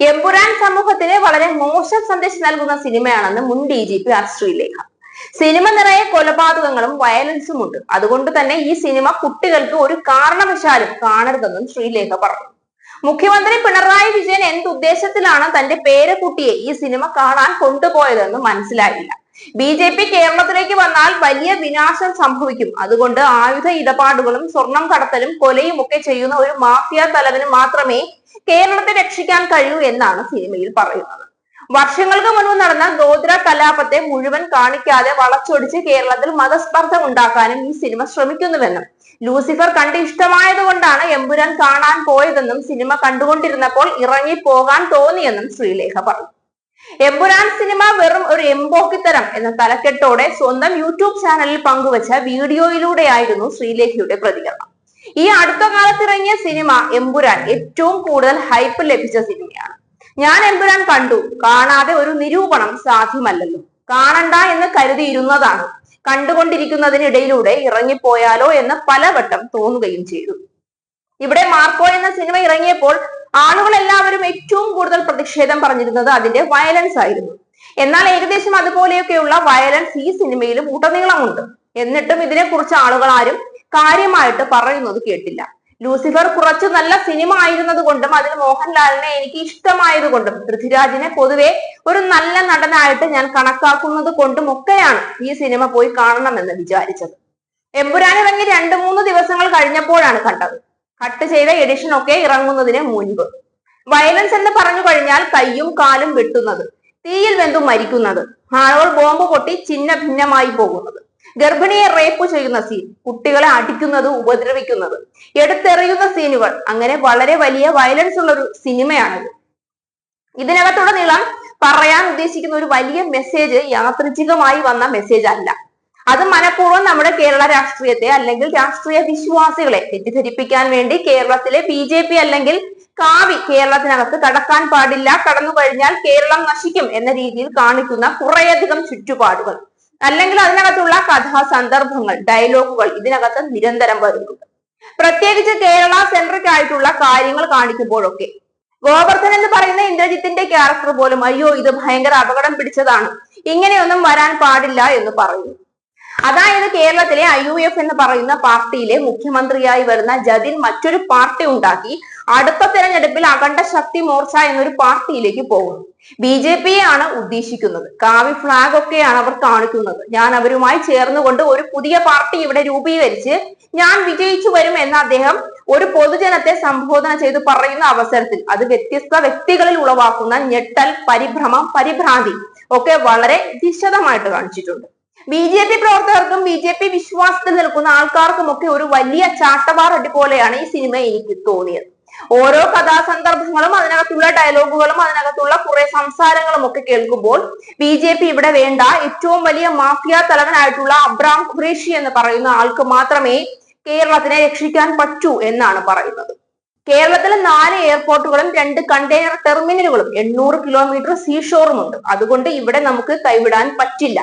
എമ്പുരാൻ സമൂഹത്തിന് വളരെ മോശം സന്ദേശം നൽകുന്ന സിനിമയാണെന്ന് മുൻ ഡി ജി പി ആർ സിനിമ നിറയെ കൊലപാതകങ്ങളും വയലൻസും ഉണ്ട്. അതുകൊണ്ട് തന്നെ ഈ സിനിമ കുട്ടികൾക്ക് ഒരു കാരണവശാലും കാണരുതെന്നും ശ്രീലേഖ പറഞ്ഞു. മുഖ്യമന്ത്രി പിണറായി വിജയൻ എന്തുദ്ദേശത്തിലാണ് തന്റെ പേരക്കുട്ടിയെ ഈ സിനിമ കാണാൻ കൊണ്ടുപോയതെന്ന് മനസ്സിലായില്ല. ബി ജെ പി കേരളത്തിലേക്ക് വന്നാൽ വലിയ വിനാശം സംഭവിക്കും. അതുകൊണ്ട് ആയുധ ഇടപാടുകളും സ്വർണം കടത്തലും കൊലയും ഒക്കെ ചെയ്യുന്ന ഒരു മാഫിയ തലവന് മാത്രമേ കേരളത്തെ രക്ഷിക്കാൻ കഴിയൂ എന്നാണ് സിനിമയിൽ പറയുന്നത്. വർഷങ്ങൾക്ക് മുൻപ് നടന്ന ഗോത്ര കലാപത്തെ മുഴുവൻ കാണിക്കാതെ വളച്ചൊടിച്ച് കേരളത്തിൽ മതസ്പർദ്ധ ഉണ്ടാക്കാനും ഈ സിനിമ ശ്രമിക്കുന്നുവെന്നും ലൂസിഫർ കണ്ട് ഇഷ്ടമായതുകൊണ്ടാണ് എമ്പുരാൻ കാണാൻ പോയതെന്നും സിനിമ കണ്ടുകൊണ്ടിരുന്നപ്പോൾ ഇറങ്ങി പോകാൻ തോന്നിയെന്നും ശ്രീലേഖ പറഞ്ഞു. എമ്പുരാൻ സിനിമ വെറും ഒരു എംബോക്കിത്തരം എന്ന തലക്കെട്ടോടെ സ്വന്തം യൂട്യൂബ് ചാനലിൽ പങ്കുവച്ച വീഡിയോയിലൂടെയായിരുന്നു ശ്രീലേഖയുടെ പ്രതികരണം. ഈ അടുത്ത കാലത്ത് ഇറങ്ങിയ സിനിമ എമ്പുരാൻ ഏറ്റവും കൂടുതൽ ഹൈപ്പ് ലഭിച്ച സിനിമയാണ് ഞാൻ എമ്പുരാൻ കണ്ടു. കാണാതെ ഒരു നിരൂപണം സാധ്യമല്ലല്ലോ. കാണണ്ട എന്ന് കരുതിയിരുന്നതാണ്. കണ്ടുകൊണ്ടിരിക്കുന്നതിനിടയിലൂടെ ഇറങ്ങിപ്പോയാലോ എന്ന് പലവട്ടം തോന്നുകയും ചെയ്തു. ഇവിടെ മാർക്കോ എന്ന സിനിമ ഇറങ്ങിയപ്പോൾ ആളുകൾ എല്ലാവരും ഏറ്റവും കൂടുതൽ പ്രതിഷേധം പറഞ്ഞിരുന്നത് അതിന്റെ വയലൻസ് ആയിരുന്നു. എന്നാൽ ഏകദേശം അതുപോലെയൊക്കെയുള്ള വയലൻസ് ഈ സിനിമയിലും ഉടനീളമുണ്ട്. എന്നിട്ടും ഇതിനെക്കുറിച്ച് ആളുകൾ ആരും കാര്യമായിട്ട് പറയുന്നത് കേട്ടില്ല. ലൂസിഫർ കുറച്ച് നല്ല സിനിമ ആയിരുന്നത് കൊണ്ടും അതിൽ മോഹൻലാലിനെ എനിക്ക് ഇഷ്ടമായത് കൊണ്ടും പൃഥ്വിരാജിനെ പൊതുവെ ഒരു നല്ല നടനായിട്ട് ഞാൻ കണക്കാക്കുന്നത് കൊണ്ടും ഒക്കെയാണ് ഈ സിനിമ പോയി കാണണമെന്ന് വിചാരിച്ചത്. എമ്പുരാൻ ഇറങ്ങി രണ്ടു മൂന്ന് ദിവസങ്ങൾ കഴിഞ്ഞപ്പോഴാണ് കണ്ടത്. കട്ട് ചെയ്ത എഡിഷൻ ഒക്കെ ഇറങ്ങുന്നതിന് മുൻപ്. വയലൻസ് എന്ന് പറഞ്ഞു കഴിഞ്ഞാൽ കയ്യും കാലും വെട്ടുന്നത് തീയിൽ വെന്തു മരിക്കുന്നത് ആളുകൾ ബോംബ് പൊട്ടി ചിന്ന ഭിന്നമായി പോകുന്നത്. ഗർഭിണിയെ റേപ്പ് ചെയ്യുന്ന സീൻ കുട്ടികളെ അടിക്കുന്നത് ഉപദ്രവിക്കുന്നത്. എടുത്തെറിയുന്ന സീനുകൾ അങ്ങനെ വളരെ വലിയ വയലൻസ് ഉള്ള ഒരു സിനിമയാണിത് ഇതിനകത്തുടനീളം പറയാൻ ഉദ്ദേശിക്കുന്ന ഒരു വലിയ മെസ്സേജ് യാദൃച്ഛികമായി വന്ന മെസ്സേജ് അല്ല. അത് മനഃപൂർവം നമ്മുടെ കേരള രാഷ്ട്രീയത്തെ അല്ലെങ്കിൽ രാഷ്ട്രീയ വിശ്വാസികളെ തെറ്റിദ്ധരിപ്പിക്കാൻ വേണ്ടി കേരളത്തിലെ ബി ജെ പി അല്ലെങ്കിൽ കാവി കേരളത്തിനകത്ത് കടക്കാൻ പാടില്ല കടന്നു കഴിഞ്ഞാൽ കേരളം നശിക്കും എന്ന രീതിയിൽ കാണിക്കുന്ന കുറേയധികം ചുറ്റുപാടുകൾ. അല്ലെങ്കിൽ അതിനകത്തുള്ള കഥാസന്ദർഭങ്ങൾ ഡയലോഗുകൾ ഇതിനകത്ത് നിരന്തരം വരുന്നുണ്ട്. പ്രത്യേകിച്ച് കേരള സെൻട്രിക് ആയിട്ടുള്ള കാര്യങ്ങൾ കാണിക്കുമ്പോഴൊക്കെ ഗോവർദ്ധൻ എന്ന് പറയുന്ന ഇന്ദ്രജിത്തിന്റെ ക്യാരക്ടർ പോലും അയ്യോ ഇത് ഭയങ്കര അപകടം പിടിച്ചതാണ്. ഇങ്ങനെയൊന്നും വരാൻ പാടില്ല എന്ന് പറയുന്നു. അതായത് കേരളത്തിലെ ഐ യു എഫ് എന്ന് പറയുന്ന പാർട്ടിയിലെ മുഖ്യമന്ത്രിയായി വരുന്ന ജതിൻ മറ്റൊരു പാർട്ടി ഉണ്ടാക്കി അടുത്ത തെരഞ്ഞെടുപ്പിൽ അഖണ്ഡ ശക്തി മോർച്ച എന്നൊരു പാർട്ടിയിലേക്ക് പോകുന്നു. ബി ജെ പിയെ ആണ് ഉദ്ദേശിക്കുന്നത്. കാവി ഫ്ലാഗ് ഒക്കെയാണ് അവർ കാണിക്കുന്നത്. ഞാൻ അവരുമായി ചേർന്നുകൊണ്ട് ഒരു പുതിയ പാർട്ടി ഇവിടെ രൂപീകരിച്ച് ഞാൻ വിജയിച്ചു വരും എന്ന് അദ്ദേഹം ഒരു പൊതുജനത്തെ സംബോധന ചെയ്ത് പറയുന്ന അവസരത്തിൽ അത് വ്യത്യസ്ത വ്യക്തികളിൽ ഉളവാക്കുന്ന ഞെട്ടൽ പരിഭ്രമം പരിഭ്രാന്തി ഒക്കെ വളരെ വിശദമായിട്ട് കാണിച്ചിട്ടുണ്ട്. ബി ജെ പി പ്രവർത്തകർക്കും ബി ജെ പി വിശ്വാസത്തിൽ നിൽക്കുന്ന ആൾക്കാർക്കും ഒക്കെ ഒരു വലിയ ചാട്ടവാറടി പോലെയാണ് ഈ സിനിമ എനിക്ക് തോന്നിയത്. ഓരോ കഥാസന്ദർഭങ്ങളും അതിനകത്തുള്ള ഡയലോഗുകളും അതിനകത്തുള്ള കുറെ സംസാരങ്ങളും ഒക്കെ കേൾക്കുമ്പോൾ ബി ജെ പി ഇവിടെ വേണ്ട ഏറ്റവും വലിയ മാഫിയ തലവനായിട്ടുള്ള അബ്രാം ഖുറേഷി എന്ന് പറയുന്ന ആൾക്ക് മാത്രമേ കേരളത്തിനെ രക്ഷിക്കാൻ പറ്റൂ എന്നാണ് പറയുന്നത്. കേരളത്തിൽ നാല് എയർപോർട്ടുകളും രണ്ട് കണ്ടെയ്നർ ടെർമിനലുകളും എണ്ണൂറ് കിലോമീറ്റർ സീഷോറും ഉണ്ട് അതുകൊണ്ട് ഇവിടെ നമുക്ക് കൈവിടാൻ പറ്റില്ല.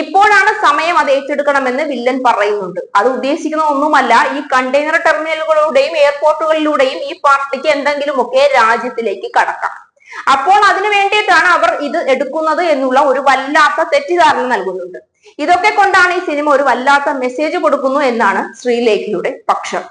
ഇപ്പോഴാണ് സമയം അത് ഏറ്റെടുക്കണമെന്ന് വില്ലൻ പറയുന്നുണ്ട് അത് ഉദ്ദേശിക്കുന്ന ഒന്നുമല്ല ഈ കണ്ടെയ്നർ ടെർമിനലുകളിലൂടെയും എയർപോർട്ടുകളിലൂടെയും ഈ പാർട്ടിക്ക് എന്തെങ്കിലുമൊക്കെ രാജ്യത്തിലേക്ക് കടക്കാം. അപ്പോൾ അതിനു വേണ്ടിയിട്ടാണ് അവർ ഇത് എടുക്കുന്നത് എന്നുള്ള ഒരു വല്ലാത്ത തെറ്റിദ്ധാരണ നൽകുന്നുണ്ട്. ഇതൊക്കെ കൊണ്ടാണ് ഈ സിനിമ ഒരു വല്ലാത്ത മെസ്സേജ് കൊടുക്കുന്നു എന്നാണ് ശ്രീലേഖയുടെ പക്ഷം.